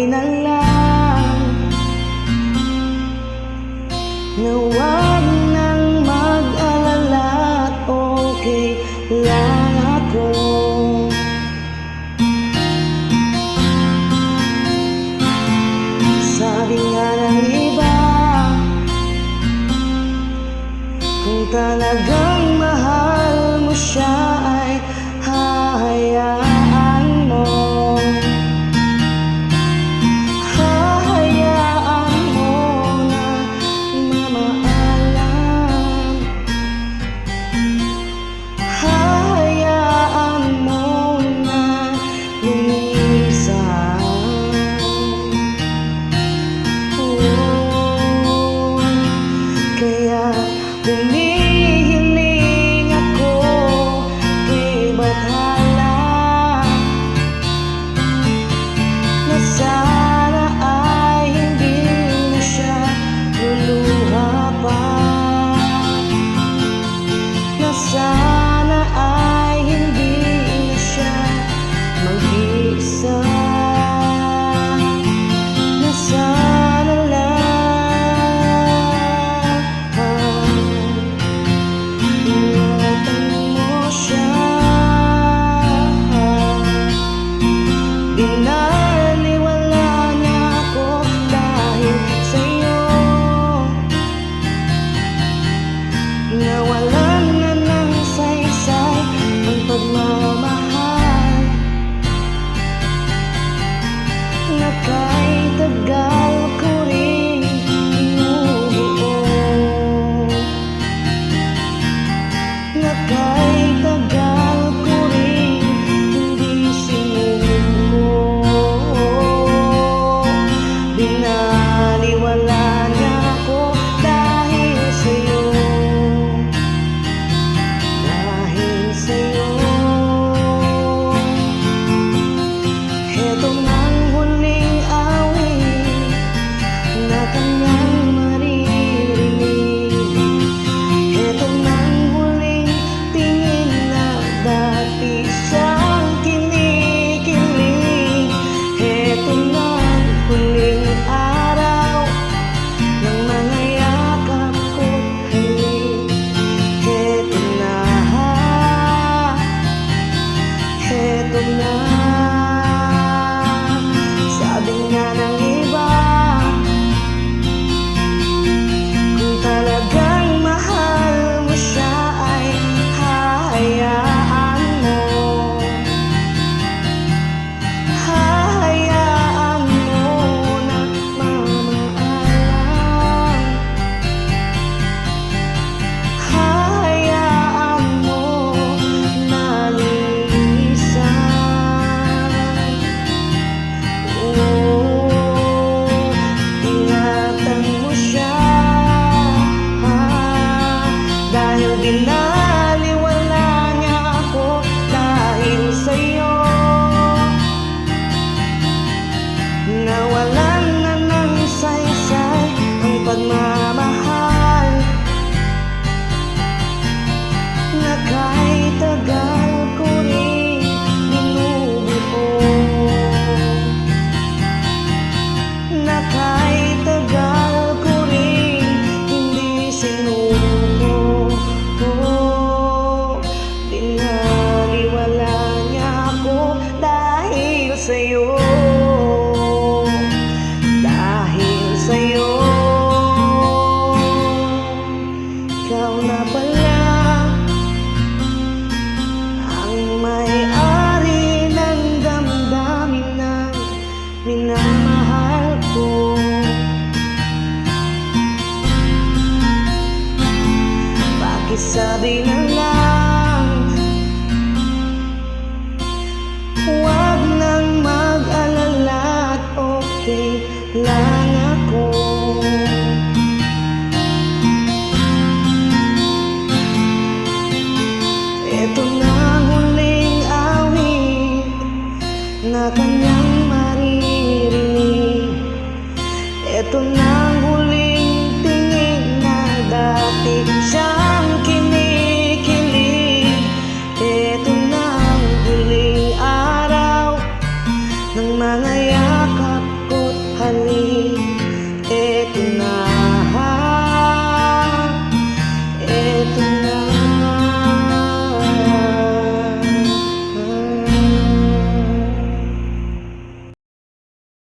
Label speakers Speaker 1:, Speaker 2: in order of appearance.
Speaker 1: okay na lang Na huwag nang mag-alala Okay lang ako Sabi nga ng iba Kung talagang mahal mo siya sa'yo. Dahil sa'yo. Ikaw na pala Ang may-ari ng damdamin ng minamahal ko. Pakisabi na lang 来。